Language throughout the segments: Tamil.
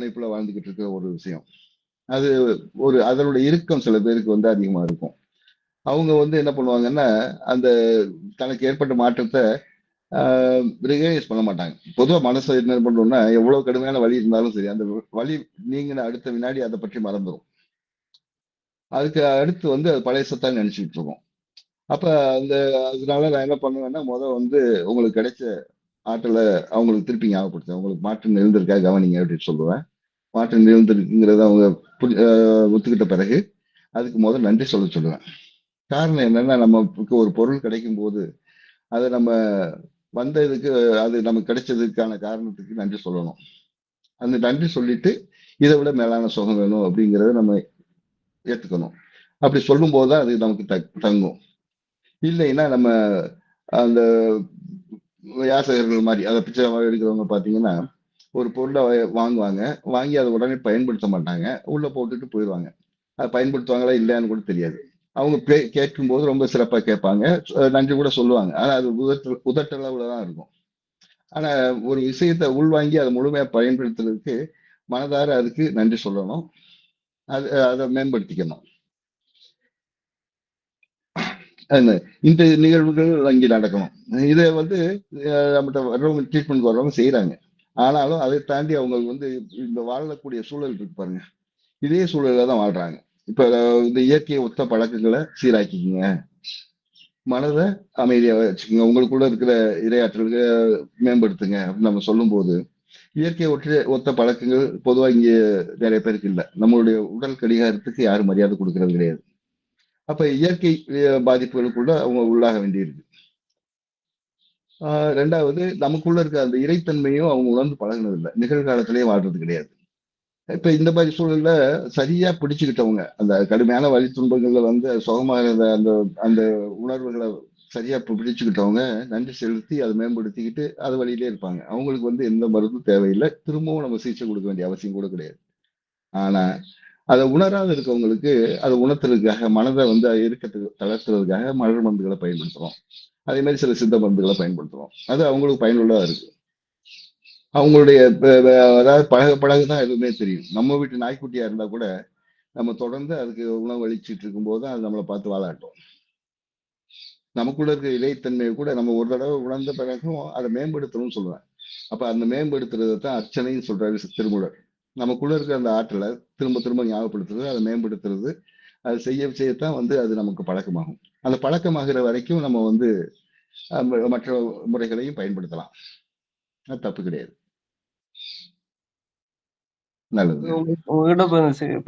அமைப்புல வாழ்ந்துகிட்டு இருக்கிற ஒரு விஷயம். அது ஒரு அதனுடைய இறுக்கம் சில பேருக்கு வந்து அதிகமா இருக்கும். அவங்க வந்து என்ன பண்ணுவாங்கன்னா அந்த தனக்கு ஏற்பட்ட மாற்றத்தை ரிகனைஸ் பண்ண மாட்டாங்க. பொதுவாக மனசை என்ன பண்றோம்னா எவ்வளவு கடுமையான வழி இருந்தாலும் சரி அந்த வழி நீங்கின அடுத்த வினாடி அதை பற்றி மறந்துடும் அதுக்கு அடுத்து வந்து அது பழையசத்தான் நினைச்சுட்டு இருக்கோம். அப்ப அந்த அதனால நான் என்ன பண்ணுவேன்னா முதல் வந்து உங்களுக்கு கிடைச்ச ஆற்றலை அவங்களுக்கு திருப்பி ஞாபகப்படுத்துவேன். உங்களுக்கு மாற்றம் எழுந்திருக்கா கவனிங்க அப்படின்னு சொல்லுவேன். மாற்றம் நிகழ்ந்திருக்குங்கிறத அவங்க புரி- ஒத்துக்கிட்ட பிறகு அதுக்கு முதல் நன்றி சொல்ல சொல்லுவேன். காரணம் என்னன்னா நமக்கு ஒரு பொருள் கிடைக்கும் போது அதை நம்ம வந்ததுக்கு அது நமக்கு கிடைச்சதுக்கான காரணத்துக்கு நன்றி சொல்லணும். அந்த நன்றி சொல்லிட்டு இதை விட மேலான சுகம் வேணும் அப்படிங்கிறத நம்ம ஏற்றுக்கணும் அப்படி சொல்லும்போது தான் அது நமக்கு த- தங்கும். இல்லைன்னா நம்ம அந்த யாசகர்கள் மாதிரி அதை பிச்சை எடுக்கிறவங்க பார்த்தீங்கன்னா ஒரு பொருளை வாங்குவாங்க. வாங்கி அதை உடனே பயன்படுத்த மாட்டாங்க. உள்ள போட்டுட்டு போயிடுவாங்க. அதை பயன்படுத்துவாங்களா இல்லையான்னு கூட தெரியாது. அவங்க பே- கேட்கும்போது ரொம்ப சிறப்பாக கேட்பாங்க. நன்றி கூட சொல்லுவாங்க. ஆனால் அது உதட்ட உதட்டளவுல தான் இருக்கும். ஆனால் ஒரு விஷயத்தை உள்வாங்கி அதை முழுமையாக பயன்படுத்துறதுக்கு மனதார அதுக்கு நன்றி சொல்லணும். அது அதை மேம்படுத்திக்கணும். இந்த நிகழ்வுகள் அங்கே நடக்கணும். இதை வந்து நம்மகிட்ட வர்றவங்க ட்ரீட்மெண்ட் வர்றவங்க செய்யறாங்க ஆனாலும் அதை தாண்டி அவங்க வந்து இந்த வாழக்கூடிய சூழல் இருக்கு பாருங்க. இதே சூழல்ல தான் வாழ்றாங்க. இப்ப இந்த இயற்கையை ஒத்த பழக்கங்களை சீராக்கிக்கங்க. மனதை அமைதியா வச்சுக்கோங்க. உங்களுக்குள்ள இருக்கிற இரையாற்றல்களை மேம்படுத்துங்க அப்படின்னு நம்ம சொல்லும்போது இயற்கை ஒற்ற ஒத்த பழக்கங்கள் பொதுவா இங்க நிறைய பேருக்கு இல்லை. நம்மளுடைய உடல் கடிகாரத்துக்கு யாரும் மரியாதை கொடுக்கறது கிடையாது. அப்ப இயற்கை பாதிப்புகளுக்குள்ள அவங்க உள்ளாக வேண்டியிருக்கு. ரெண்டாவது நமக்குள்ள இருக்க அந்த இறைத்தன்மையும் அவங்க உணர்ந்து பழகினது இல்லை நிகழ்காலத்திலேயே வாழ்றது கிடையாது. இப்ப இந்த மாதிரி சூழல்ல சரியா பிடிச்சுக்கிட்டவங்க அந்த கடுமையான வழி துன்பங்கள்ல வந்து சுகமாக அந்த அந்த உணர்வுகளை சரியா பிடிச்சுக்கிட்டவங்க நன்றி செலுத்தி அதை மேம்படுத்திக்கிட்டு அது வழியிலே இருப்பாங்க. அவங்களுக்கு வந்து எந்த மருந்தும் தேவையில்லை. திரும்பவும் நம்ம சிகிச்சை கொடுக்க வேண்டிய அவசியம் கூட கிடையாது. ஆனா அதை உணராது இருக்கவங்களுக்கு அதை உணர்த்துறதுக்காக மனதை வந்து இறுக்கத்துக்கு தளர்த்துறதுக்காக மலர் மருந்துகளை பயன்படுத்துறோம். அதே மாதிரி சில சித்த மருந்துகளை பயன்படுத்துவோம் அது அவங்களுக்கு பயனுள்ளதா இருக்கு. அவங்களுடைய அதாவது பழக பழக தான் எதுவுமே தெரியும். நம்ம வீட்டு நாய்க்குட்டியா இருந்தா கூட நம்ம தொடர்ந்து அதுக்கு உணவு அளிச்சிட்டு இருக்கும்போது அது நம்மளை பார்த்து வாழாட்டும். நமக்குள்ள இருக்கிற இலைத்தன்மையை கூட நம்ம ஒரு தடவை உணர்ந்த பிறகும் அதை மேம்படுத்தணும்னு சொல்லுவேன். அப்போ அந்த மேம்படுத்துறதை தான் அர்ச்சனைன்னு சொல்றாரு திருமூலர். நமக்குள்ள இருக்கிற அந்த ஆற்றலை திரும்ப திரும்ப ஞாபகப்படுத்துறது அதை மேம்படுத்துறது அது செய்ய செய்யத்தான் வந்து அது நமக்கு பழக்கமாகும். அந்த பழக்கமாகிற வரைக்கும் நம்ம வந்து மற்ற முறைகளையும் பயன்படுத்தலாம். அது தப்பு கிடையாது. நல்லது. உங்க- உங்ககிட்ட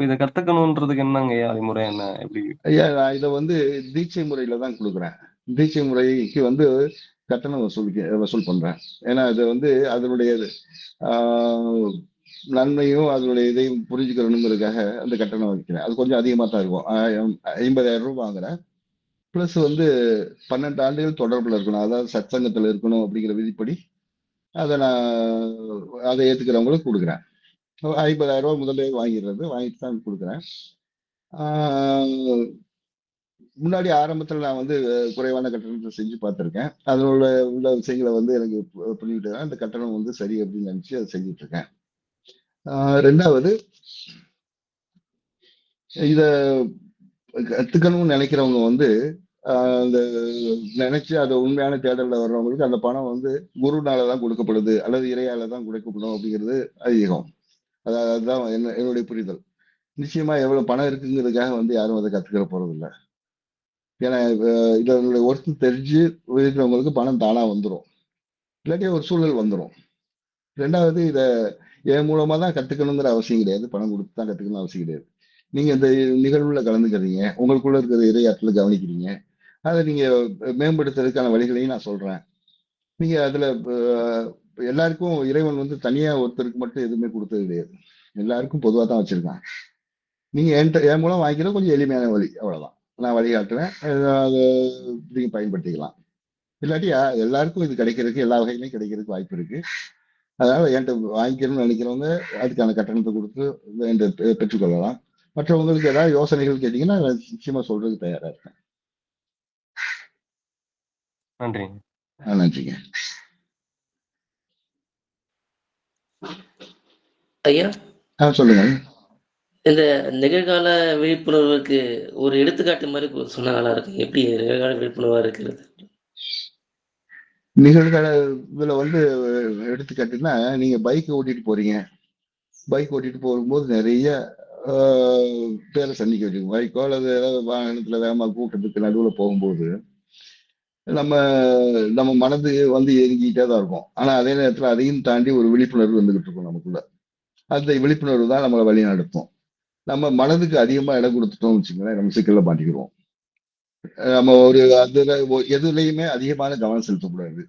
இதை கத்துக்கணுன்றதுக்கு என்னங்க வழிமுறை என்ன? எப்படி? ஐயா நான் இதை வந்து தீட்சை முறையில தான் கொடுக்குறேன். தீட்சை முறைக்கு வந்து கட்டணம் வசூல் வசூல் பண்றேன். ஏன்னா அது வந்து அதனுடைய ஆஹ், நன்மையும் அதனுடைய இதையும் புரிஞ்சுக்கணுங்கிறதுக்காக அந்த கட்டணம் வைக்கிறேன் அது கொஞ்சம் அதிகமாக தான் இருக்கும். ஐம்பதாயிரம் ரூபாய் வாங்குறேன். ப்ளஸ் வந்து பன்னெண்டு ஆண்டுகள் தொடர்பில் இருக்கணும். அதாவது சத்சங்கத்தில் இருக்கணும் அப்படிங்கிற விதிப்படி அதை நான் அதை ஏற்றுக்கிறவங்களுக்கு கொடுக்குறேன். ஐம்பதாயிரம் ரூபா முதலே வாங்கிடுறது. வாங்கிட்டு தான் கொடுக்குறேன். முன்னாடி ஆரம்பத்தில் நான் வந்து குறைவான கட்டணத்தை செஞ்சு பார்த்துருக்கேன். அதில் உள்ள உள்ள விஷயங்களை வந்து எனக்கு பண்ணிக்கிட்டு தான் அந்த கட்டணம் வந்து சரி அப்படின்னு நினச்சி அதை செஞ்சுட்டு இருக்கேன். ரெண்டாவது இத கத்துக்கணும்னு நினைக்கிறவங்க வந்து ஆஹ் அந்த நினைச்சு அதை உண்மையான தேடல்ல வர்றவங்களுக்கு அந்த பணம் வந்து குருனால தான் கொடுக்கப்படுது அல்லது இறையால தான் கொடுக்கப்படும் அப்படிங்கிறது ஐதீகம். அதாவது அதுதான் என்ன என்னுடைய புரிதல். நிச்சயமா எவ்வளவு பணம் இருக்குங்கிறதுக்காக வந்து யாரும் அதை கத்துக்கிற போறது இல்லை ஏன்னா அஹ் இதனுடைய ஒர்த்து தெரிஞ்சு இருக்கிறவங்களுக்கு பணம் தானா வந்துடும் இல்லாட்டி ஒரு சூழல் வந்துடும் ரெண்டாவது இதை என் மூலமா தான் கத்துக்கணுங்கிற அவசியம் கிடையாது. பணம் கொடுத்து தான் கத்துக்கணும் அவசியம் கிடையாது. நீங்க இந்த நிகழ்வுல கலந்துக்கிறீங்க. உங்களுக்குள்ள இருக்கிற இறையாற்றல கவனிக்கிறீங்க. அதை நீங்க மேம்படுத்துறதுக்கான வழிகளையும் நான் சொல்றேன். நீங்க அதுல எல்லாருக்கும் இறைவன் வந்து தனியா ஒருத்தருக்கு மட்டும் எதுவுமே கொடுத்தது கிடையாது. எல்லாருக்கும் பொதுவாக தான் வச்சிருக்கான் நீங்க என்கிட்ட என் மூலம் வாங்கிக்கிறது கொஞ்சம் எளிமையான வழி. அவ்வளவுதான். நான் வழிகாட்டுறேன். அதை நீங்க பயன்படுத்திக்கலாம். இல்லாட்டி எல்லாருக்கும் இது கிடைக்கிறதுக்கு எல்லா வகையிலையும் கிடைக்கிறதுக்கு வாய்ப்பு இருக்கு. அதனால என்கிட்ட வாங்கிக்கணும்னு நினைக்கிறவங்க அதுக்கான கட்டணத்தை கொடுத்து பெ- பெற்றுக்கொள்ளலாம். மற்றவங்களுக்கு ஏதாவது யோசனைகள் கேட்டீங்கன்னா நான் நிச்சயமா சொல்றதுக்கு தயாரா இருக்கேன் நன்றிங்க. ஆ, நன்றிங்க. ஐயா? ஆ சொல்லுங்க. இந்த நிகழ்கால விழிப்புணர்வுக்கு ஒரு எடுத்துக்காட்டு மாதிரி கு- சொன்னா நல்லா இருக்கும் எப்படி நிகழ்கால விழிப்புணர்வா இருக்கிறது? நிகழ்கால வந்து எடுத்துக்காட்டுன்னா நீங்க பைக் ஓட்டிட்டு போறீங்க. பைக் ஓட்டிட்டு போகும்போது நிறைய பேரை சந்திக்க வச்சுக்கோங்க பைக்கோ அல்லது ஏதாவது வாகனத்துல வேகமா கூட்டத்துக்கு நடுவில் போகும்போது நம்ம நம்ம மனது வந்து எரிஞ்சிக்கிட்டே தான் இருக்கும். ஆனா அதே நேரத்துல அதையும் தாண்டி ஒரு விழிப்புணர்வு வந்துகிட்டு இருக்கும் நமக்குள்ள. அந்த விழிப்புணர்வு தான் நம்மளை வழி நடத்தும். நம்ம மனதுக்கு அதிகமா இடம் கொடுத்துட்டோம் வச்சுக்கோங்களேன் நம்ம சிக்கல்ல மாட்டிக்கிறோம் நம்ம ஒரு அதுல எதுலையுமே அதிகமான கவனம் செலுத்தக்கூடாது.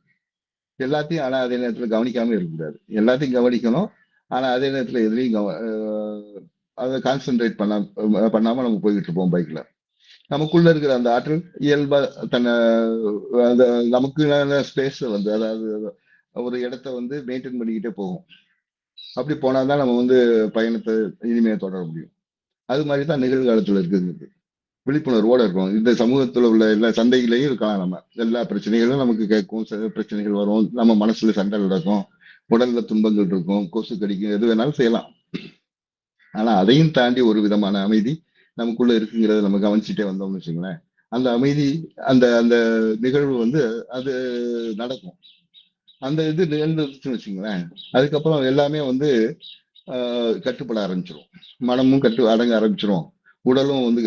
எல்லாத்தையும் ஆனா அதே நேரத்துல கவனிக்காம இருக்கக்கூடாது. எல்லாத்தையும் கவனிக்கணும். ஆனா அதே நேரத்துல எதுலையும் கவ அதை கான்சென்ட்ரேட் பண்ணாம பண்ணாம நம்ம போய்கிட்டு இருப்போம் பைக்ல நமக்குள்ள இருக்கிற அந்த ஆற்றல் இயல்பா தன்னை அந்த நமக்கு ஸ்பேஸ் வந்து அதாவது ஒரு இடத்த வந்து மெயின்டைன் பண்ணிக்கிட்டே போகும். அப்படி போனாதான் நம்ம வந்து பயணத்தை இனிமையை தொடர முடியும். அது மாதிரி தான் நிகழ்காலத்தில் இருக்குங்கிறது. விழிப்புணர்வோட இருக்கும் இந்த சமூகத்துல உள்ள எல்லா சந்தைகளையும் இருக்கலாம் நம்ம. எல்லா பிரச்சனைகளும் நமக்கு கேட்கும். சில பிரச்சனைகள் வரும். நம்ம மனசுல சண்டை நடக்கும். உடல்ல துன்பங்கள் இருக்கும். கொசு கடிக்கும். எது வேணாலும் செய்யலாம். ஆனா அதையும் தாண்டி ஒரு விதமான அமைதி நமக்குள்ள இருக்குங்கிறத நம்ம கவனிச்சுட்டே வந்தோம்னு வச்சுங்களேன் அந்த அமைதி அந்த அந்த நிகழ்வு வந்து அது நடக்கும். அந்த இது நிகழ்ந்துச்சுன்னு வச்சுங்களேன் அதுக்கப்புறம் எல்லாமே வந்து ஆஹ், கட்டுப்பட ஆரம்பிச்சிடும் மனமும் கட்டு அடங்க ஆரம்பிச்சிடும் உடலும் வந்து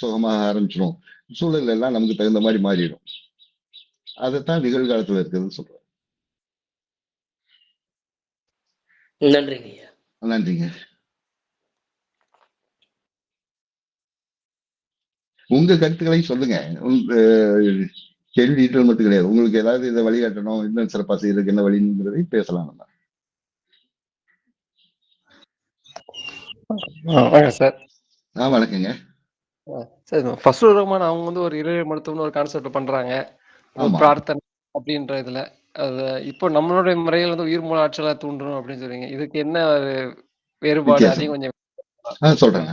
சுகமாக ஆரம்பிச்சிரும். சூழல் எல்லாம் நமக்கு தகுந்த மாதிரி மாறிடும். அதைத்தான் நிகழ்காலத்துல இருக்குதுன்னு சொல்றேன் நன்றிங்க நன்றிங்க. உங்க கருத்துக்களை சொல்லுங்க. உங்க கேள்வி டீட்டெயில் மட்டும் கிடையாது. உங்களுக்கு ஏதாவது இதை வழிகாட்டணும் இன்னும் சிறப்பா செய்யறதுக்கு என்ன வழிங்கிறதை பேசலாம் நம்ம. சார். ஆ வணக்கங்க. சார் ஃபர்ஸ்ட் ரஹ்மான் அவங்க வந்து ஒரு இறை மருத்துவம்னு ஒரு கான்செப்ட் பண்றாங்க. ஒரு. பிரார்த்தனை அப்படின்ற இதுல. அது இப்போ நம்மளுடைய முறையில் வந்து உயிர் மூல ஆற்றலா தூண்டணும் அப்படின்னு சொல்றீங்க. இதுக்கு என்ன ஒரு வேறுபாடு. அதையும் கொஞ்சம் சொல்றேங்க.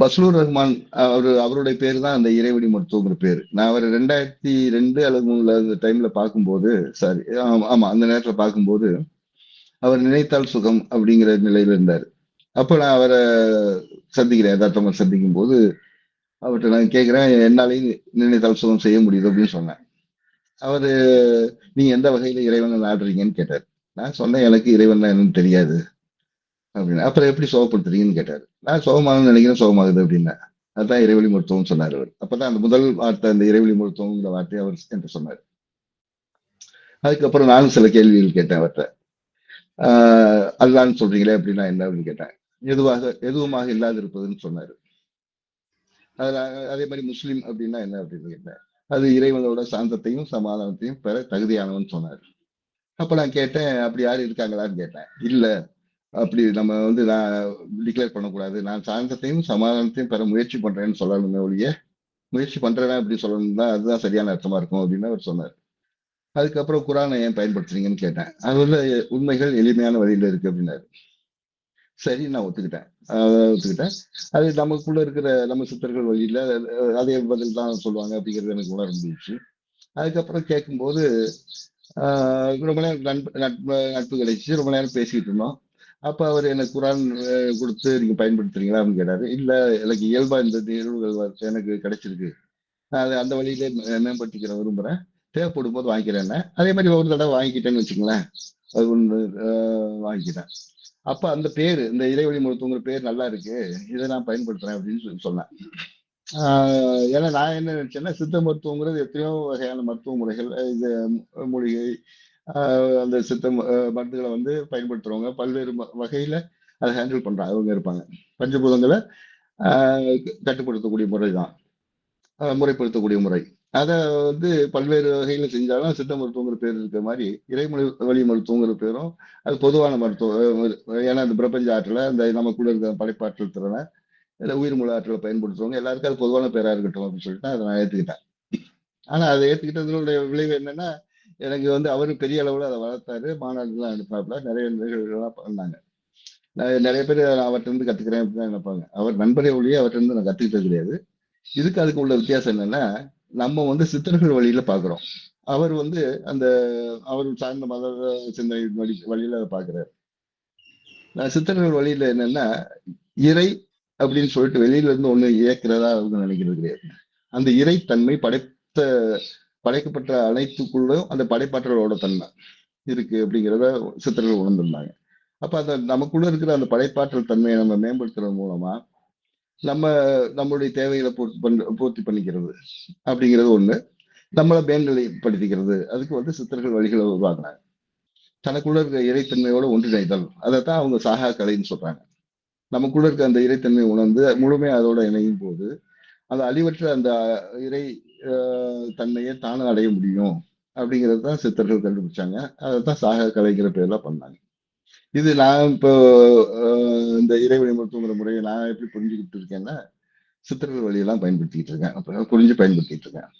பஸ்லூர் ரஹ்மான் அவரு அவருடைய பேர் தான் அந்த இறைவழி மருத்துவங்கிற பேர். நான் அவர் ரெண்டாயிரத்தி ரெண்டு அல்லது மூணுல அந்த டைம்ல பார்க்கும்போது சாரி ஆமா அந்த நேரத்துல பார்க்கும்போது அவர் நினைத்தால் சுகம் அப்படிங்கிற நிலையில இருந்தார். அப்போ நான் அவரை சந்திக்கிறேன் யதார்த்தமா சந்திக்கும் போது அவர்கிட்ட நான் கேட்குறேன் என்னாலையும் நினைத்தால் சுகம் செய்ய முடியுது அப்படின்னு சொன்னேன். அவர் நீங்கள் எந்த வகையில் இறைவனை நாடுறீங்கன்னு கேட்டார். நான் சொன்னேன் எனக்கு இறைவன் என்னன்னு தெரியாது அப்படின்னு. அப்புறம் எப்படி சோகப்படுத்துறீங்கன்னு கேட்டார். நான் சுகமாகனு நினைக்கிறேன் சோகமாகுது அப்படின்னா. அதான் இறைவழி மருத்துவம் சொன்னார் அவர். அப்பதான் அந்த முதல் வார்த்தை அந்த இறைவழி மருத்துவங்கிற வார்த்தையை அவர் என்று சொன்னார். அதுக்கப்புறம் நானும் சில கேள்விகள் கேட்டேன் அவர்கிட்ட. ஆஹ் அல்லான்னு சொல்றீங்களே அப்படின்னா என்ன? அப்படின்னு கேட்டேன். எதுவாக எதுவுமாக இல்லாதிருப்பதுன்னு சொன்னாரு. அதுல அதே மாதிரி முஸ்லீம் அப்படின்னா என்ன அப்படின்னு கேட்டேன் அது இறைவனோட சாந்தத்தையும் சமாதானத்தையும் பெற தகுதியானவன் சொன்னார். அப்ப நான் கேட்டேன் அப்படி யாரும் இருக்காங்களான்னு கேட்டேன். இல்ல அப்படி நம்ம வந்து நான் டிக்ளேர் பண்ணக்கூடாது. நான் சாந்தத்தையும் சமாதானத்தையும் பெற முயற்சி பண்றேன்னு சொல்லணுமே ஒழிய முயற்சி பண்றேன் அப்படி சொல்லணும் தான் அதுதான் சரியான அர்த்தமா இருக்கும் அப்படின்னு அவர் சொன்னார். அதுக்கப்புறம் குரானை ஏன் பயன்படுத்துறீங்கன்னு கேட்டேன். அது வந்து உண்மைகள் எளிமையான வழியில இருக்கு அப்படின்னாரு. சரி நான் ஒத்துக்கிட்டேன். ஒத்துக்கிட்டேன். அது நமக்குள்ள இருக்கிற நம்ம சித்தர்கள் வழியில அதே பதில் தான் சொல்லுவாங்க அப்படிங்கிறது எனக்கு உணர முடிஞ்சுச்சு. அதுக்கப்புறம் கேட்கும்போது ஆஹ் ரொம்ப நேரம் நட்பு நட்பு நட்பு கிடைச்சு ரொம்ப நேரம் பேசிக்கிட்டு இருந்தோம். அப்ப அவர் எனக்கு குரான் கொடுத்து நீங்க பயன்படுத்துறீங்களா அப்படின்னு கேட்டாரு. இல்ல எனக்கு இயல்பா இந்த நிகழ்வுகள் எனக்கு கிடைச்சிருக்கு. நான் அதை அந்த வழியிலே மேம்படுத்திக்கிற விரும்புறேன். தேவைப்படும் போது வாங்கிக்கிறேன் அதே மாதிரி ஒரு தடவை வாங்கிக்கிட்டேன்னு வச்சுங்களேன் அது ஒன்று வாங்கிக்கிட்டேன். அப்ப அந்த பேரு இந்த இறைவழி மருத்துவங்கிற பேர் நல்லா இருக்கு. இதை நான் பயன்படுத்துறேன் அப்படின்னு சொல்லி சொன்னேன். ஏன்னா நான் என்ன நினைச்சேன்னா சித்த மருத்துவங்கிறது எத்தனையோ வகையான மருத்துவ முறைகள் இது மூலிகை அந்த சித்த மருந்துகளை வந்து பயன்படுத்துறவங்க பல்வேறு வகையில அதை ஹேண்டில் பண்றாங்க அவங்க இருப்பாங்க. பஞ்சபூதங்களை கட்டுப்படுத்தக்கூடிய முறை தான் முறைப்படுத்தக்கூடிய முறை. அதை வந்து பல்வேறு வகையில செஞ்சாலும் சித்த மருத்துவங்கிற பேர் இருக்கிற மாதிரி இறைமொழி வழி மருத்துவங்கிற பேரும் அது பொதுவான மருத்துவம் ஏன்னா இந்த பிரபஞ்ச ஆற்றலை அந்த நமக்குள்ள இருக்கிற படைப்பாற்றல் திறனை இல்லை உயிர் மொழி ஆற்றலை பயன்படுத்துறவங்க எல்லாருக்கும் அது பொதுவான பேரா இருக்கட்டும் அப்படின்னு சொல்லிட்டு அதை நான் ஏற்றுக்கிட்டேன் ஆனா அதை ஏத்துக்கிட்டதனுடைய விளைவு என்னன்னா எனக்கு வந்து அவரும் பெரிய அளவில் அதை வளர்த்தாரு மாநாடுலாம் அனுப்பினாப்புல நிறைய நிகழ்வுகள்லாம் பண்ணாங்க. நான் நிறைய பேர் அவர்கிட்ட இருந்து கத்துக்கிறேன் அப்படின்னு நினைப்பாங்க. அவர் நண்பரே ஒழிய அவர்கிட்ட இருந்து நான் கத்துக்கிட்டது கிடையாது. இதுக்கு அதுக்கு உள்ள வித்தியாசம் என்னன்னா நம்ம வந்து சித்தர்கள் வழியில பாக்குறோம். அவர் வந்து அந்த அவர் சார்ந்த மத சிந்தனை வழி வழியில அதை பாக்குறாரு. நான் சித்தர்கள் வழியில என்னன்னா இறை அப்படின்னு சொல்லிட்டு வெளியில இருந்து ஒண்ணு இயக்கிறதா அவங்க நினைக்கிறது கிடையாது. அந்த இறைத்தன்மை படைத்த படைக்கப்பட்ட அனைத்துக்குள்ளும் அந்த படைப்பாற்றலோட தன்மை இருக்கு அப்படிங்கிறத சித்தர்கள் உணர்ந்திருந்தாங்க. அப்ப அந்த நமக்குள்ள இருக்கிற அந்த படைப்பாற்றல் தன்மையை நம்ம மேம்படுத்துறது மூலமா நம்ம நம்மளுடைய தேவைகளை பூர்த்தி பண்ண பூர்த்தி பண்ணிக்கிறது அப்படிங்கிறது ஒண்ணு. நம்மளை மேல்நிலைப்படுத்திக்கிறது அதுக்கு வந்து சித்தர்கள் வழிகளை உருவாக்குறாங்க. தனக்குள்ள இருக்கிற இறைத்தன்மையோட ஒன்றிணைதல். அதைத்தான் அவங்க சாகா கலைன்னு சொல்றாங்க. நமக்குள்ள இருக்க அந்த இறைத்தன்மை உணர்ந்து முழுமையா அதோட இணையும் போது அந்த அழிவற்ற அந்த இறை தன்மையை தானும் அடைய முடியும். அப்படிங்கிறது தான் சித்தர்கள் கண்டுபிடிச்சாங்க. அதை தான் சாகா கலைங்கிற பேர்ல பண்ணாங்க. இது நான் இப்போ இந்த இறை வழிமுறைங்கிற முறையை நான் எப்படி புரிஞ்சுக்கிட்டு இருக்கேன்னா சித்தர்கள் வழியெல்லாம் பயன்படுத்திக்கிட்டு இருக்கேன். அப்ப புரிஞ்சு பயன்படுத்திட்டு இருக்கேன்.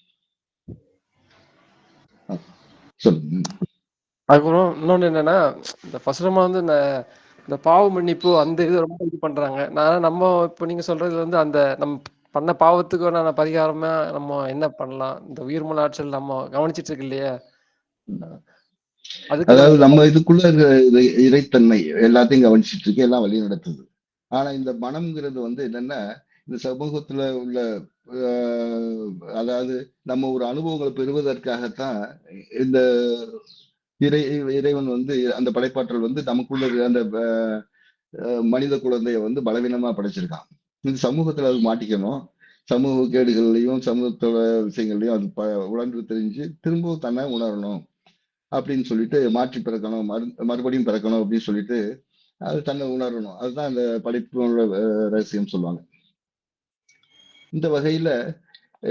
சொல்லுங்க. அதுக்கப்புறம் இன்னொன்னு என்னன்னா இந்த ஃபர்ஸ்ட் நம்ம வந்து இந்த இந்த பாவ மன்னிப்பு அந்த இது ரொம்ப இது பண்றாங்க. நான் நம்ம இப்போ நீங்க சொல்றது வந்து அந்த நம்ம பண்ண பாவத்துக்கான பரிகாரமா நம்ம என்ன பண்ணலாம்? இந்த உயிர்மூல ஆற்றல் நம்ம கவனிச்சிட்டு இருக்கு இல்லையா? அதாவது நம்ம இதுக்குள்ள இருக்கிற இறை- இறைத்தன்மை எல்லாத்தையும் கவனிச்சிட்டு இருக்கு எல்லாம் வழி நடத்துது ஆனா இந்த மனம்ங்கிறது வந்து என்னன்னா இந்த சமூகத்துல உள்ள அதாவது நம்ம ஒரு அனுபவங்களை பெறுவதற்காகத்தான் இந்த இறை இறைவன் வந்து அந்த படைப்பாற்றல் வந்து நமக்குள்ள அந்த மனித குழந்தைய வந்து பலவீனமா படைச்சிருக்கான். இந்த சமூகத்துல அது மாட்டிக்கணும். சமூக கேடுகள்லையும் சமூகத்தோட விஷயங்கள்லையும் அது ப உணர்ந்து தெரிஞ்சு திரும்பவும் தன்னை உணரணும். அப்படின்னு சொல்லிட்டு மாற்றி பிறக்கணும் மறு மறுபடியும் பிறக்கணும் அப்படின்னு சொல்லிட்டு அது தன்னை உணரணும். அதுதான் அந்த படிப்போட ரகசியம் சொல்லுவாங்க. இந்த வகையில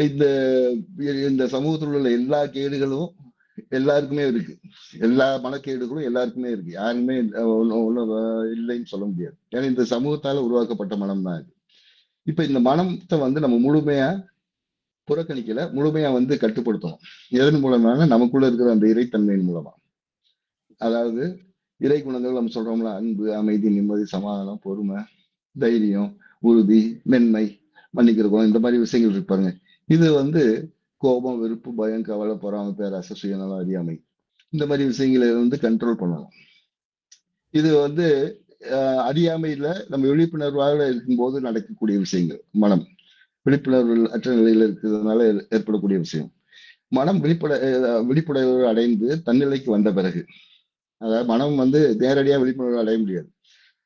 இந்த இந்த சமூகத்தில் உள்ள எல்லா கேடுகளும் எல்லாருக்குமே இருக்கு. எல்லா மனக்கேடுகளும் எல்லாருக்குமே இருக்கு. யாருமே இல்லைன்னு சொல்ல முடியாது. ஏன்னா இந்த சமூகத்தால உருவாக்கப்பட்ட மனம் தான் இது. இப்ப இந்த மனத்தை வந்து நம்ம முழுமையா புறக்கணிக்கல முழுமையா வந்து கட்டுப்படுத்தணும். எதன் மூலமாக? நமக்குள்ள இருக்கிற அந்த இறைத்தன்மையின் மூலமா. அதாவது இறை குணங்கள் நம்ம சொல்றோம்ல அன்பு அமைதி நிம்மதி சமாதானம் பொறுமை தைரியம் உறுதி மென்மை மன்னிக்கிற குணம் இந்த மாதிரி விஷயங்கள் இருப்பாருங்க இது வந்து கோபம் வெறுப்பு பயம் கவலை பொறாமை பேராசை சுயநலம் அறியாமை. இந்த மாதிரி விஷயங்களை வந்து கண்ட்ரோல் பண்ணணும். இது வந்து அறியாமையில நம்ம விழிப்புணர்வாக இருக்கும்போது நடக்கக்கூடிய விஷயங்கள் மனம். விழிப்புணர்வு அற்ற நிலையில் இருக்கிறதுனால ஏ- ஏற்படக்கூடிய விஷயம். மனம் விழிப்புட விழிப்புணர்வு அடைந்து தன்னிலைக்கு வந்த பிறகு அதாவது மனம் வந்து நேரடியாக விழிப்புணர்வு அடைய முடியாது.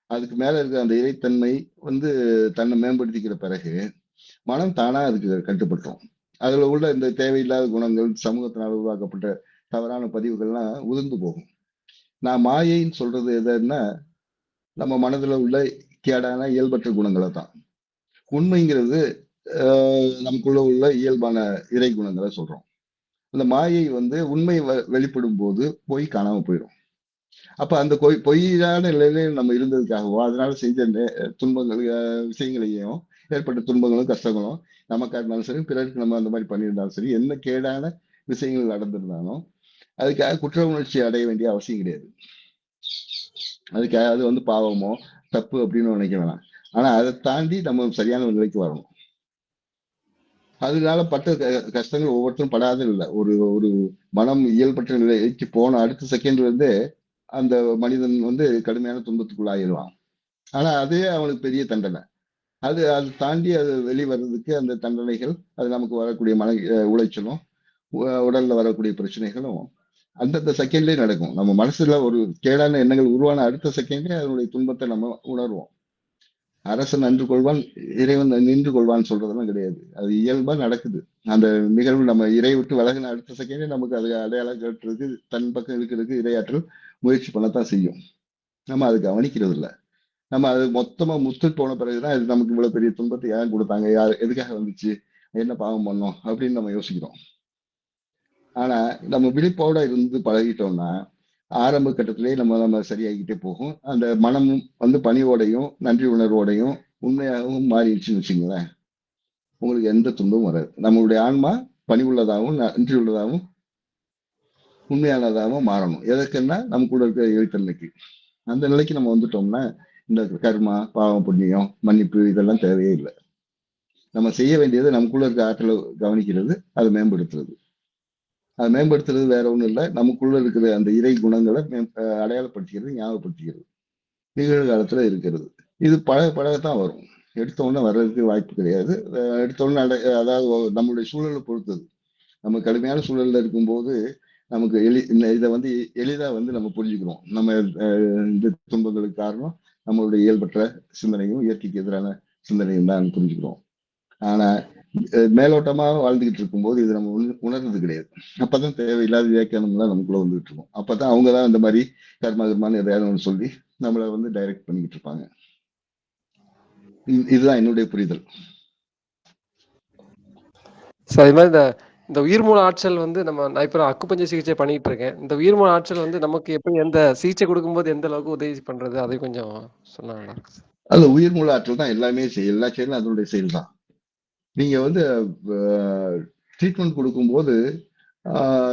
அதுக்கு மேல இருக்கிற அந்த இறைத்தன்மை வந்து தன்னை மேம்படுத்திக்கிற பிறகு மனம் தானா அதுக்கு கட்டுப்பட்டோம் அதுல உள்ள இந்த தேவையில்லாத குணங்கள் சமூகத்தினால் உருவாக்கப்பட்ட தவறான பதிவுகள்லாம் உதிர்ந்து போகும். நான் மாயைன்னு சொல்றது எதுன்னா நம்ம மனதுல உள்ள கேடான இயல்பற்ற குணங்களை தான் உண்மைங்கிறது நமக்குள்ள உள்ள இயல்பான இறை குணங்களை சொல்றோம். அந்த மாயை வந்து உண்மை வ- வெளிப்படும் போது பொய் காணாம போயிடும் அப்ப அந்த பொய் பொய்யான நிலையில நம்ம இருந்ததுக்காகவோ அதனால செஞ்ச நே- துன்பங்கள் விஷயங்களையும் ஏற்பட்ட துன்பங்களும் கஷ்டங்களும் நமக்கா இருந்தாலும் சரி பிறருக்கு நம்ம அந்த மாதிரி பண்ணியிருந்தாலும் சரி என்ன கேடான விஷயங்கள் நடந்திருந்தாலும் அதுக்காக குற்ற உணர்ச்சி அடைய வேண்டிய அவசியம் கிடையாது. அதுக்காக அது வந்து பாவமோ தப்பு அப்படின்னு நினைக்க வேணாம். ஆனா அதை தாண்டி நம்ம சரியான ஒரு நிலைக்கு வரணும். அதனால பட்ட க- கஷ்டங்கள் ஒவ்வொருத்தரும் படாத இல்லை ஒரு ஒரு மனம் இயல்பற்ற நிலைக்கு போன அடுத்த செகண்ட்ல இருந்து அந்த மனிதன் வந்து கடுமையான துன்பத்துக்குள்ளாயிடுவான் ஆனா அதே அவனுக்கு பெரிய தண்டனை. அது அது தாண்டி அது வெளிவரதுக்கு அந்த தண்டனைகள் அது நமக்கு வரக்கூடிய மன உளைச்சலும் உ- உடல்ல வரக்கூடிய பிரச்சனைகளும் அந்தந்த செகண்ட்லயே நடக்கும். நம்ம மனசுல ஒரு கேடான எண்ணங்கள் உருவான அடுத்த செகண்ட்லேயே அதனுடைய துன்பத்தை நம்ம உணர்வோம். அரசன் நின்று கொள்வான் இறைவன் நின்று கொள்வான்னு சொல்றதெல்லாம் கிடையாது. அது இயல்பா நடக்குது. அந்த நிகழ்வு நம்ம இறை விட்டு விலகின அடுத்த செகண்டே நமக்கு அது அடையாளம் கேட்டுருக்கு தன் பக்கம் இருக்கிறதுக்கு இரையாற்றல் முயற்சி பண்ணத்தான் செய்யும். நம்ம அது கவனிக்கிறது இல்லை. நம்ம அது மொத்தமா முத்து போன பிறகுதான் இது நமக்கு இவ்வளவு பெரிய துன்பத்தை ஏன் கொடுத்தாங்க? யார் எதுக்காக வந்துச்சு? என்ன பாவம் பண்ணோம்? அப்படின்னு நம்ம யோசிக்கிறோம். ஆனா நம்ம விழிப்போட இருந்து பழகிட்டோம்னா ஆரம்ப கட்டத்திலேயே நம்ம நம்ம சரியாகிக்கிட்டே போகும். அந்த மனமும் வந்து பணிவோடையும் நன்றி உணர்வோடையும் உண்மையாகவும் மாறிடுச்சுன்னு வச்சுங்களேன் உங்களுக்கு எந்த துன்பமும் வராது. நம்மளுடைய ஆன்மா பணி உள்ளதாகவும் நன்றி உள்ளதாகவும் உண்மையானதாகவும் மாறணும். எதற்குன்னா நமக்குள்ள இருக்கிற எழுத்தன்மைக்கு அந்த நிலைக்கு நம்ம வந்துட்டோம்னா இந்த கர்மா பாவம் புண்ணியம் மன்னிப்பு இதெல்லாம் தேவையே இல்லை. நம்ம செய்ய வேண்டியது நமக்குள்ள இருக்க ஆற்றலை கவனிக்கிறது அதை மேம்படுத்துறது. அதை மேம்படுத்துறது வேற ஒன்றும் இல்லை. நமக்குள்ள இருக்கிற அந்த இறை குணங்களை மேம்- அடையாளப்படுத்திக்கிறது ஞாபகப்படுத்திக்கிறது. நிகழ்காலத்துல இருக்கிறது. இது பழக பழகத்தான் வரும். எடுத்தோடனே வர்றதுக்கு வாய்ப்பு கிடையாது. எடுத்தோடனே அடை அதாவது நம்மளுடைய சூழலை பொறுத்தது. நம்ம கடுமையான சூழல்ல இருக்கும்போது நமக்கு எளி இந்த இதை வந்து எளிதாக வந்து நம்ம புரிஞ்சுக்கிறோம். நம்ம இந்த துன்பங்களுக்கு காரணம் நம்மளுடைய இயல்பற்ற சிந்தனையும் இயற்கைக்கு எதிரான சிந்தனையும் தான் புரிஞ்சுக்கிறோம். ஆனா மேலோட்டமா வாழ்ந்துகிட்டு இருக்கும்போது இது நம்ம உண- உணர்றது கிடையாது. அப்பதான் தேவையில்லாத வியாக்கியானம்லாம் நமக்குள்ள வந்துகிட்டு இருக்கும். அப்பதான் அவங்க தான் இந்த மாதிரி கர்மா கர்மான்னு எதையாவது சொல்லி நம்மளை வந்து டைரக்ட் பண்ணிக்கிட்டு இருப்பாங்க. இது- இதுதான் என்னுடைய புரிதல். ஸோ அது மாதிரி இந்த இந்த உயிர்மூல ஆற்றல் வந்து நம்ம நான் இப்போ அக்குப்பஞ்ச சிகிச்சை பண்ணிட்டு இருக்கேன். இந்த உயிர்மூல ஆற்றல் வந்து நமக்கு எப்படி எந்த சிகிச்சை கொடுக்கும்போது எந்த அளவுக்கு உதவி பண்றது அதை கொஞ்சம் சொன்னா நல்லா இருக்கும் சார். அது உயிர் மூல ஆற்றல் தான் எல்லாமே எல்லா செயலும் அதனுடைய செயல் தான் நீங்க வந்து ட்ரீட்மெண்ட் கொடுக்கும்போது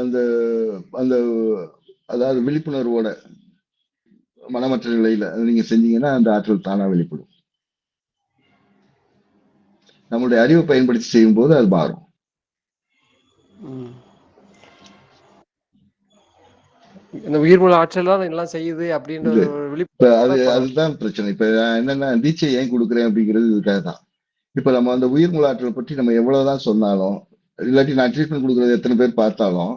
அந்த அந்த அதாவது விழிப்புணர்வோட மனமற்ற நிலையில நீங்க செஞ்சீங்கன்னா அந்த ஆற்றல் தானா வெளிப்படும். நம்மளுடைய அறிவை பயன்படுத்தி செய்யும்போது அது மாறும். இந்த உயிர்மூல ஆற்றல் தான் எல்லாம் செய்யுது அப்படின்ற அது அதுதான் பிரச்சனை. இப்ப என்னன்னா தீட்சை ஏன் கொடுக்குறேன் அப்படிங்கிறது இதுக்காக தான் இப்போ நம்ம அந்த உயிர் மூலாற்றலை பற்றி நம்ம எவ்வளவுதான் சொன்னாலும் இல்லாட்டி நான் ட்ரீட்மெண்ட் கொடுக்குறது எத்தனை பேர் பார்த்தாலும்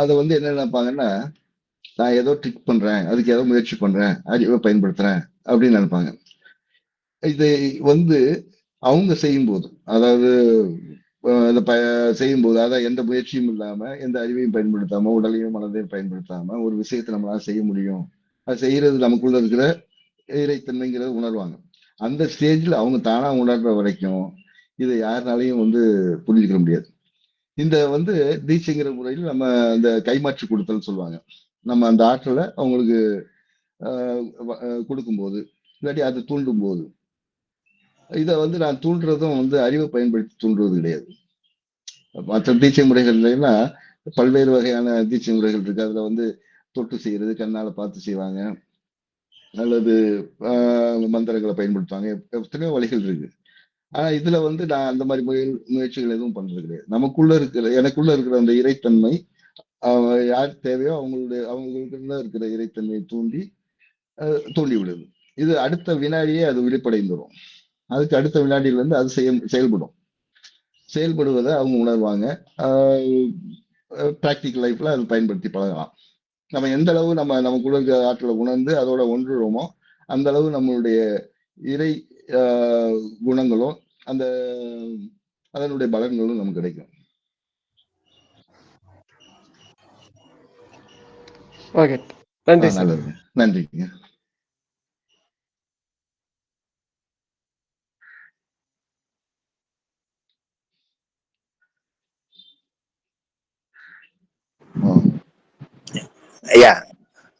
அதை வந்து என்ன நினைப்பாங்கன்னா நான் ஏதோ ட்ரிக் பண்றேன் அதுக்கு ஏதோ முயற்சி பண்றேன் அறிவை பயன்படுத்துறேன் அப்படின்னு நினைப்பாங்க. இது வந்து அவங்க செய்யும்போது அதாவது அதை இந்த ப செய்யும்போது அதாவது எந்த முயற்சியும் இல்லாமல் எந்த அறிவையும் பயன்படுத்தாம உடலையும் மனதையும் பயன்படுத்தாம ஒரு விஷயத்தை நம்மளால செய்ய முடியும். அது செய்யறது நமக்குள்ள இருக்கிற இறைத்தன்மைங்கிறத உணர்வாங்க. அந்த ஸ்டேஜில் அவங்க தானாக உணர்ற வரைக்கும் இதை யாருனாலையும் வந்து புரிஞ்சுக்க முடியாது. இந்த வந்து தீட்சைங்கிற முறையில் நம்ம அந்த கைமாற்றி கொடுத்தல் சொல்லுவாங்க. நம்ம அந்த ஆற்றலை அவங்களுக்கு கொடுக்கும்போது இல்லாட்டி அதை தூண்டும் போது இதை வந்து நான் தூண்டுறதும் வந்து அறிவை பயன்படுத்தி தூண்டுறது கிடையாது. மற்ற தீட்சை முறைகள்லாம் பல்வேறு வகையான தீட்சை முறைகள் இருக்கு. அதுல வந்து தொட்டு செய்யறது கண்ணால பார்த்து செய்வாங்க. அல்லது மந்திரங்களை பயன்படுத்துவாங்க. எத்தனையோ வழிகள் இருக்கு. ஆனா இதுல வந்து நான் அந்த மாதிரி முயல் முயற்சிகள் எதுவும் பண்றது கிடையாது. நமக்குள்ள இருக்கிற எனக்குள்ள இருக்கிற அந்த இறைத்தன்மை யார் தேவையோ அவங்களுடைய அவங்களுக்குள்ள இருக்கிற இறைத்தன்மையை தூண்டி தூண்டி விடுது. இது அடுத்த வினாடியே அது வெளிப்படைந்துடும் அதுக்கு அடுத்த வினாடியில இருந்து அது செய்ய செயல்படும். செயல்படுவதை அவங்க உணர்வாங்க. ப்ராக்டிக்கல் லைஃப்ல அது பயன்படுத்தி பழகலாம். நம்ம எந்த அளவு நம்ம நமக்குள்ள இருக்கிற ஆற்றலை உணர்ந்து அதோட ஒன்றுறோமோ அந்த அளவு நம்மளுடைய இறை ஆஹ் குணங்களும் அந்த அதனுடைய பலன்களும் நமக்கு கிடைக்கும். ஓகே. நன்றி நன்றிங்க ஆ. ஐயா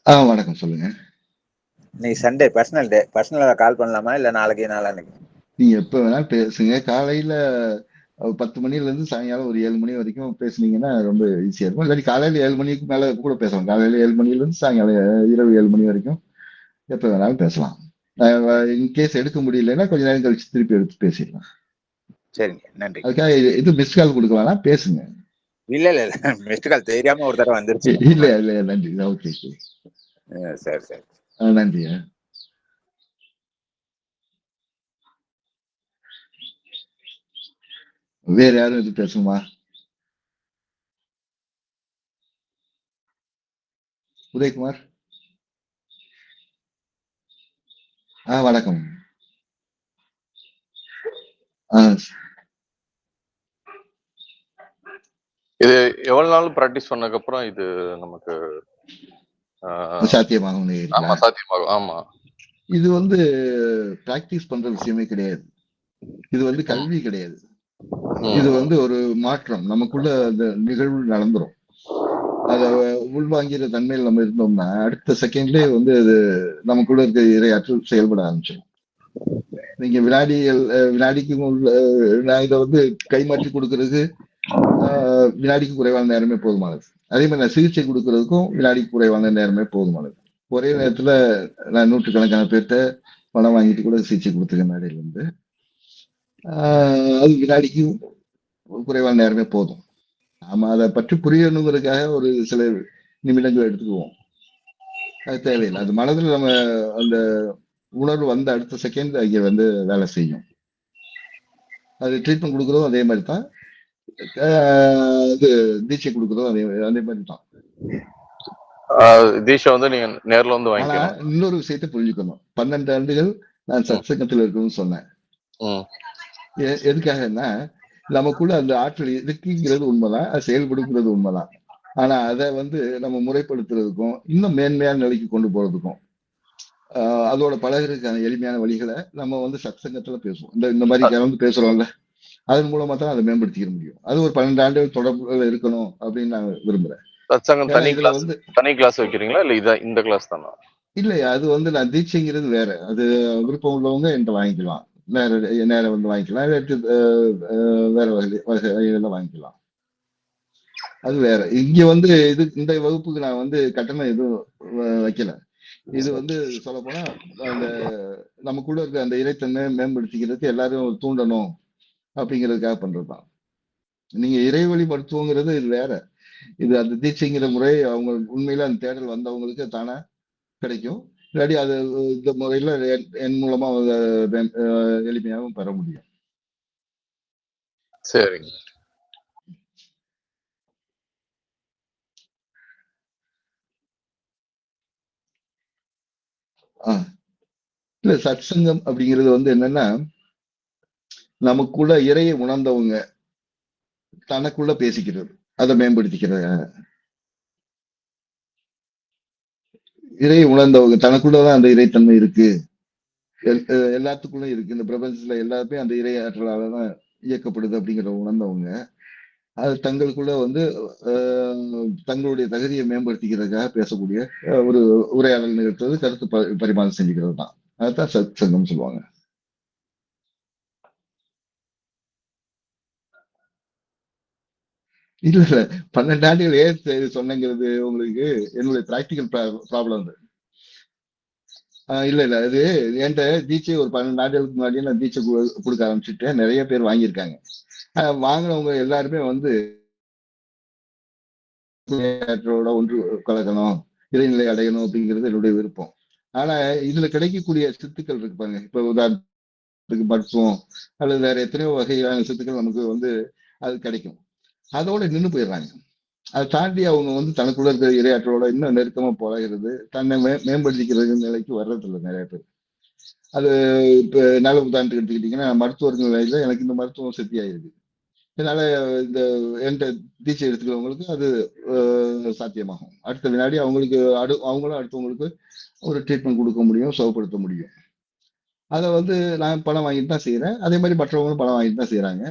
ஆ வணக்கம் சொல்லுங்க. இன்னைக்கு சண்டே பர்சனல் டே பர்சனலாக கால் பண்ணலாமா? இல்லை நாளைக்கு நாளான்னைக்கு நீங்க எப்ப வேணாலும் பேசுங்க. காலையில பத்து மணில இருந்து சாயங்காலம் ஒரு ஏழு மணி வரைக்கும் பேசுனீங்கன்னா ரொம்ப ஈஸியா இருக்கும். இல்லாட்டி காலையில ஏழு மணிக்கு மேல கூட பேசலாம். காலையில ஏழு மணில இருந்து சாயங்காலம் இரவு ஏழு மணி வரைக்கும் எப்ப வேணாலும் பேசலாம். இன்கேஸ் எடுக்க முடியலன்னா கொஞ்ச நேரம் கழிச்சு திருப்பி எடுத்து பேசிடலாம். சரிங்க நன்றி. அதுக்காக இது- இது மிஸ் கால் கொடுக்க வேணாம் பேசுங்க. இல்ல இல்ல இல்ல மிஸ்டு கால் தெரியாம ஒரு தடவை வந்துருச்சு இல்ல இல்ல நன்றி ஓகே சரி சரி நன்றி. வேற யாரும் எதுவும் பேசணுமா உதயகுமார் ஆ வணக்கம் ஆ இது எவ்வளவு நாள் பிராக்டிஸ் பண்ணதுக்கு அப்புறம் இது நமக்கு சாத்தியமாகும் ஆமா? சாத்தியமாகும். ஆமா. இது வந்து பிராக்டிஸ் பண்ற விஷயமே கிடையாது. இது வந்து கல்வி கிடையாது. இது வந்து ஒரு மாற்றம். நமக்குள்ள அந்த நிகழ்வு நடந்துரும். அத உள்வாங்கிற தன்மையில் நம்ம இருந்தோம்னா அடுத்த செகண்ட்லயே வந்து அது நமக்குள்ள இருக்க இரையாற்றல் செயல்பட ஆரம்பிச்சிடும் நீங்க வினாடிகள் வினாடிக்கு இதை வந்து கைமாற்றி கொடுக்கறதுக்கு ஆஹ், வினாடிக்கு குறைவான நேரமே போதுமானது. அதே மாதிரி நான் சிகிச்சை கொடுக்கறதுக்கும் வினாடிக்கு குறைவான நேரமே போதுமானது. ஒரே நேரத்துல நான் நூற்றுக்கணக்கான பேர்த்த பணம் வாங்கிட்டு கூட சிகிச்சை கொடுத்துருக்கேன் மேடையில இருந்து ஆஹ், அது வினாடிக்கும் குறைவான நேரமே போதும். நாம அதை பற்றி புரியணுங்கிறதுக்காக ஒரு சில நிமிடங்கள் எடுத்துக்குவோம். அது தேவையில்லை. அது மனதில் நம்ம அந்த உணர்வு வந்த அடுத்த செகண்ட் அங்கே வந்து வேலை செய்யும். அது ட்ரீட்மெண்ட் கொடுக்குறதும் அதே மாதிரி தான். இது தீட்சை கொடுக்குறதும் அதே அதே மாதிரி தான் தீட்சை வந்து நீங்க நேர்ல வந்து ஆனா வாங்கிக்கணும். இன்னொரு விஷயத்தை புரிஞ்சுக்கணும். பன்னெண்டு ஆண்டுகள் நான் சத்சங்கத்தில் இருக்கணும்னு சொன்னேன். எதுக்காகன்னா நமக்குள்ள அந்த ஆற்றல் இருக்குங்கிறது உண்மைதான் அது செயல்படுங்கிறது உண்மைதான். ஆனா அதை வந்து நம்ம முறைப்படுத்துறதுக்கும் இன்னும் மேன்மையான நிலைக்கு கொண்டு போறதுக்கும் ஆஹ் அதோட பழகிறதுக்கான எளிமையான வழிகளை நம்ம வந்து சத்சங்கத்துல பேசுவோம். இந்த இந்த மாதிரி கலந்து பேசுறோம்ல. அதன் மூலமா தான் அதை மேம்படுத்திக்க முடியும். அது ஒரு பன்னெண்டு ஆண்டுகள் தொடர்புல இருக்கணும் அப்படின்னு நான் விரும்புறேன். சத்சங்கம் தனி கிளாஸ் தனி கிளாஸ் வைக்கிறீங்களா? இல்ல இத இந்த கிளாஸ் தானா? இல்லையா? அது வந்து நான் தீட்சைங்கிறது வேற. அது விருப்பம் உள்ளவங்க என்கிட்ட வாங்கிக்கலாம். நேர நேரம் வந்து வாங்கிக்கலாம். இல்லாட்டி வேற வகை வகையில வாங்கிக்கலாம். அது வேற. இங்க வந்து இது இந்த வகுப்புக்கு நான் வந்து கட்டணம் எதுவும் வைக்கல. இது வந்து சொல்ல போனா அந்த நமக்குள்ள இருக்க அந்த இறைத்தன்மை மேம்படுத்திக்கிறதுக்கு எல்லாரும் தூண்டணும். அப்படிங்கிறதுக்காக பண்றதுதான். நீங்க இறைவழி மருத்துவங்கிறது இது வேற. இது அந்த தீட்சைங்கிற முறை அவங்க உண்மையில அந்த தேடல் வந்தவங்களுக்கு தானே கிடைக்கும். இல்லாட்டி அது இந்த முறையில என் மூலமா எளிமையாகவும் பெற முடியும். சரிங்க. இல்ல சத்சங்கம் அப்படிங்கிறது வந்து என்னன்னா நமக்குள்ள இறையை உணர்ந்தவங்க தனக்குள்ள பேசிக்கிறது அதை மேம்படுத்திக்கிறது இறையை உணர்ந்தவங்க தனக்குள்ளதான் அந்த இறைத்தன்மை இருக்கு. எல்- அஹ் எல்லாத்துக்குள்ள இருக்கு. இந்த பிரபஞ்சத்துல எல்லாருமே அந்த இறை ஆற்றலால தான் இயக்கப்படுது அப்படிங்கிற உணர்ந்தவங்க. அது தங்களுக்குள்ள வந்து தங்களுடைய தகுதியை மேம்படுத்திக்கிறதுக்காக பேசக்கூடிய ஒரு உரையாடல் நிகழ்த்துறது கருத்து ப- பரிமாற்றம் செஞ்சுக்கிறது தான் அதுதான் சத் சங்கம் சொல்லுவாங்க. இல்ல இல்ல. பன்னெண்டு ஆண்டுகள் ஏன் சொன்னங்கிறது உங்களுக்கு என்னுடைய பிராக்டிக்கல் ப்ராப்ளம் அது. ஆஹ் இல்ல இல்ல. அது என்கிட்ட தீட்சை ஒரு பன்னெண்டு ஆண்டுகளுக்கு முன்னாடியே நான் தீட்சை கொடுக்க ஆரம்பிச்சுட்டேன். நிறைய பேர் வாங்கியிருக்காங்க. ஆஹ் வாங்கினவங்க எல்லாருமே வந்து ஒன்று கலக்கணும் இறைநிலை அடையணும் அப்படிங்கிறது என்னுடைய விருப்பம். ஆனா இதுல கிடைக்கக்கூடிய சித்துக்கள் இருக்கு பாருங்க. இப்ப உதாரணத்துக்கு மருத்துவம் அல்லது வேற எத்தனையோ வகையான சித்துக்கள் நமக்கு வந்து அது கிடைக்கும். அதோட நின்னு போயிடுறாங்க. அதை தாண்டி அவங்க வந்து தனக்குள்ள இருக்கிற இரையாற்றலோட இன்னும் நெருக்கமா பழகிறது தன்னை மே மேம்படுத்திக்கிறது நிலைக்கு வர்றதில்லை நிறைய பேர். அது இப்ப நல்ல உதாரணத்துக்கு எடுத்துக்கிட்டீங்கன்னா மருத்துவர்கள் நிலையில எனக்கு இந்த மருத்துவம் செத்தி ஆயிருக்கு இதனால இந்த என்கிட்ட தீட்சை எடுத்துக்கிறவங்களுக்கு அது சாத்தியமாகும். அடுத்த வினாடி அவங்களுக்கு அடு அவங்களும் அடுத்தவங்களுக்கு ஒரு ட்ரீட்மெண்ட் கொடுக்க முடியும் சுகப்படுத்த முடியும். அதை வந்து நான் பணம் வாங்கிட்டு தான் செய்யறேன் அதே மாதிரி மற்றவங்களும் பணம் வாங்கிட்டு தான் செய்யறாங்க